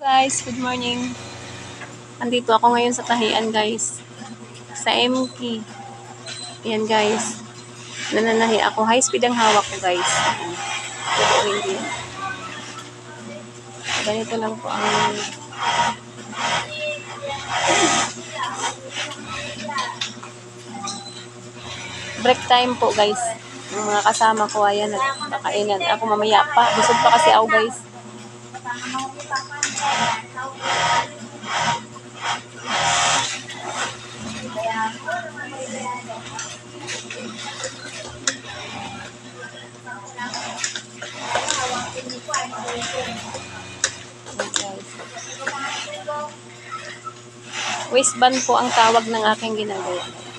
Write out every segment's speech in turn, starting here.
Guys, good morning. Andito ako ngayon sa tahian, guys. Sa MK. Ayan, guys. Nananahi ako. High speed ang hawak ko, guys. Hindi. Ganito lang po ang break time po, guys. Yung mga kasama ko, ayan, nagkakainan. Ako mamaya pa. Busog pa kasi ako, guys. Waistband po ang tawag ng aking ginagawa.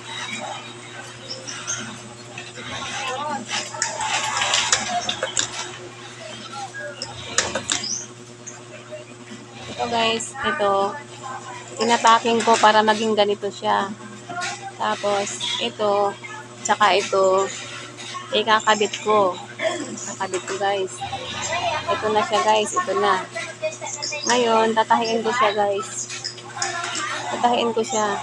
Ito guys, ito. Tinataking ko para maging ganito siya. Tapos, ito, tsaka ito, ikakabit ko. Kakabit ko guys. Ito na siya guys, ito na. Ngayon, tatahiin ko siya guys. Tatahiin ko siya.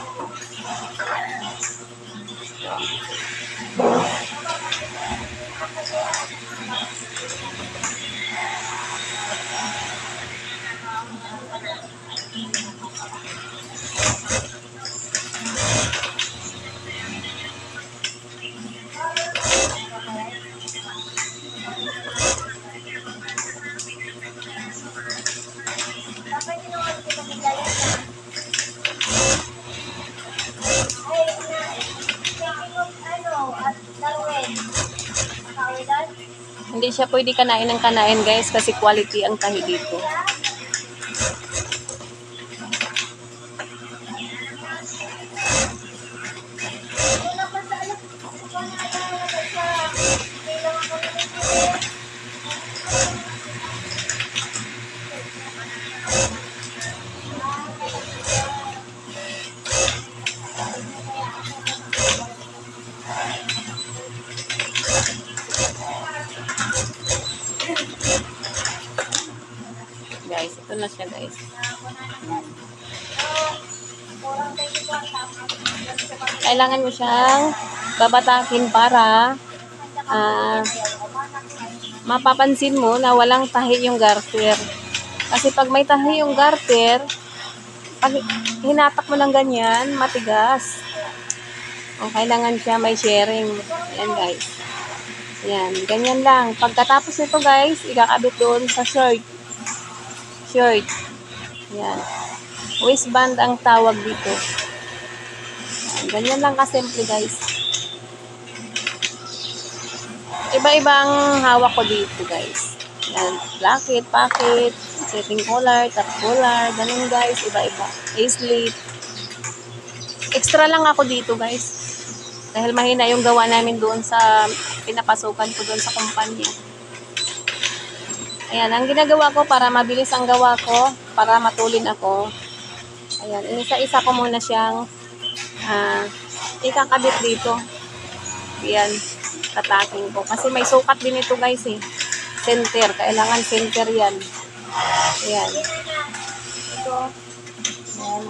Siya pwede kanain ng kanain guys kasi quality ang tahi dito. Na siya guys. Kailangan mo siyang babatakin para ah, mapapansin mo na walang tahi yung garter. Kasi pag may tahi yung garter, pag hinatak mo ng ganyan, matigas. O, kailangan siya may sharing. Ayan guys. Ayan, ganyan lang. Pagkatapos nito guys, ikakabit doon sa shirt. Shirt. Ayan. Waistband ang tawag dito. Ayan, ganyan lang kasimple guys. Iba-iba ang hawak ko dito guys. Ayan, placket, pocket, setting collar, top collar, ganun guys, iba-iba. A-slit. Extra lang ako dito guys. Dahil mahina yung gawa namin doon sa pinapasukan ko doon sa kumpanya. Ayan, ang ginagawa ko para mabilis ang gawa ko, para matulin ako. Ayan, inisa-isa ko muna siyang ah, ikakabit dito. Ayan, tataking ko. Kasi may sukat din ito guys eh. Center, kailangan center yan. Ayan. Ito. Ayan.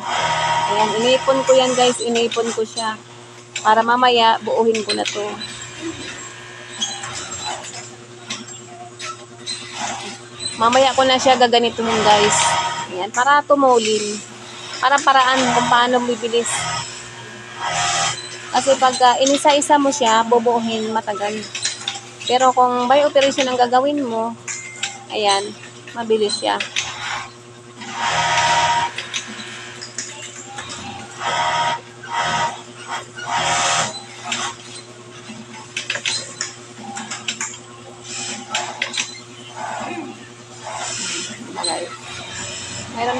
Ayan, inipon ko yan guys, inipon ko siya. Para mamaya, buuhin ko na to. Mamaya ko na siya gaganituhin guys. Ayan, para tumulin. Para paraan kung paano bibilis. Kasi pag uh, inisa-isa mo siya, bubuuhin matagal. Pero kung by operation ang gagawin mo, ayan, mabilis siya.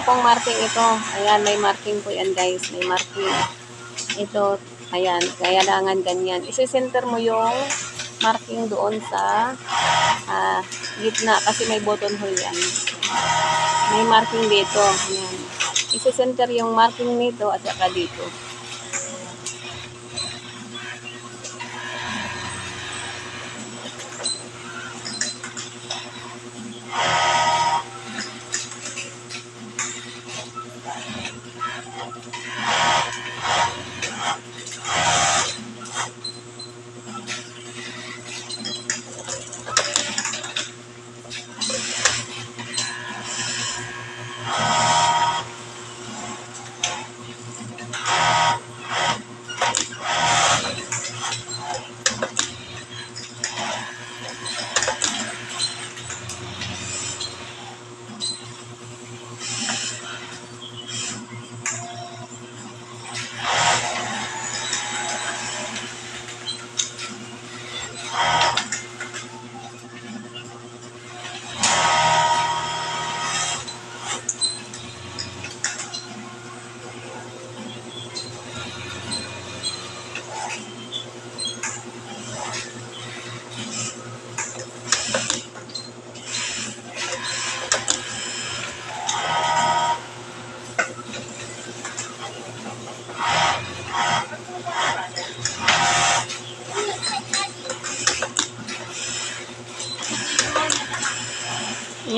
Pong marking ito. Ayan, may marking po yan guys. May marking. Ito, ayan, kailangan ganyan. Isi-center mo yung marking doon sa ah, gitna kasi may button hole yan. May marking dito. Ayan. Isi-center yung marking nito at saka dito.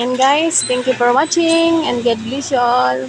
Ayan guys, thank you for watching and God bless you all.